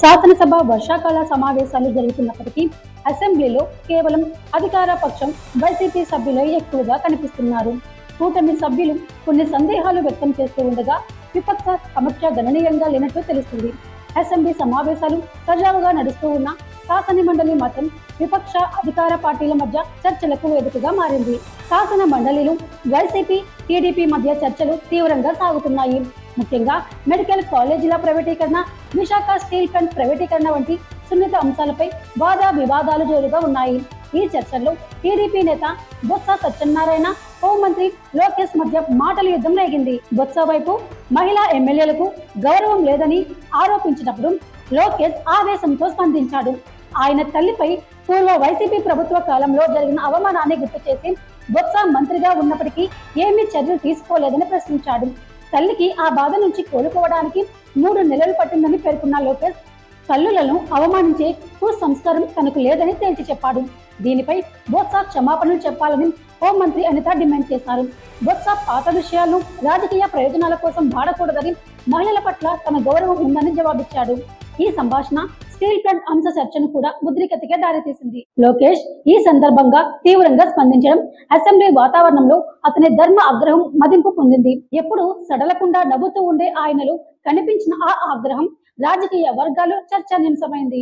శాసనసభ వర్షాకాల సమావేశాలు జరుగుతున్నప్పటికీ అసెంబ్లీలో కేవలం అధికార పక్షం వైసీపీ సభ్యులే ఎక్కువగా కనిపిస్తున్నారు. కూటమి సభ్యులు కొన్ని సందేహాలు వ్యక్తం చేస్తూ ఉండగా విపక్ష సమస్య గణనీయంగా లేనట్లు తెలుస్తుంది. అసెంబ్లీ సమావేశాలు సజావుగా నడుస్తూ ఉన్న శాసన మండలి మాత్రం విపక్ష అధికార పార్టీల మధ్య చర్చలకు వేదికగా మారింది. శాసన మండలిలో వైసీపీ టీడీపీ మధ్య చర్చలు తీవ్రంగా సాగుతున్నాయి. ముఖ్యంగా మెడికల్ కాలేజీల ప్రైవేటీకరణ విశాఖ స్టీల్ ప్లాంట్ ప్రైవేటీకరణ వంటి సున్నిత అంశాలపై వాద వివాదాలు జోరుగా ఉన్నాయి. ఈ చర్చల్లో టీడీపీ నేత బొత్స సత్యనారాయణ హోంమంత్రి లోకేష్ మధ్య మాటల యుద్ధం రేగింది. బొత్స వైపు మహిళా ఎమ్మెల్యేలకు గౌరవం లేదని ఆరోపించినప్పుడు లోకేష్ ఆవేశంతో స్పందించాడు. ఆయన తల్లిపై పూర్వ వైసీపీ ప్రభుత్వ కాలంలో జరిగిన అవమానాన్ని గుర్తు చేసి బొత్స మంత్రిగా ఉన్నప్పటికీ ఏమీ చర్యలు తీసుకోలేదని ప్రశ్నించాడు. తల్లికి ఆ బాధ నుంచి కోలుకోవడానికి మూడు నెలలు పట్టిందని పేర్కొన్న లోకేష్ తల్లులను అవమానించే కుసంస్కారం తనకు లేదని తేల్చి చెప్పాడు. దీనిపై బొత్స క్షమాపణలు చెప్పాలని హోంమంత్రి అనిత డిమాండ్ చేశారు. బొత్స పాత విషయాలను రాజకీయ ప్రయోజనాల కోసం వాడకూడదని మహిళల పట్ల తన గౌరవం ఉందని జవాబిచ్చాడు. ఈ సంభాషణ స్టీల్ ప్లాంట్ అంశ చర్చను కూడా ముద్రికతగా దారితీసింది. లోకేష్ ఈ సందర్భంగా తీవ్రంగా స్పందించడం అసెంబ్లీ వాతావరణంలో అతని ధర్మ ఆగ్రహం మదింపు పొందింది. ఎప్పుడు సడలకుండా నవ్వుతూ ఉండే ఆయనలో కనిపించిన ఆ ఆగ్రహం రాజకీయ వర్గాలు చర్చనీయాంశమైంది.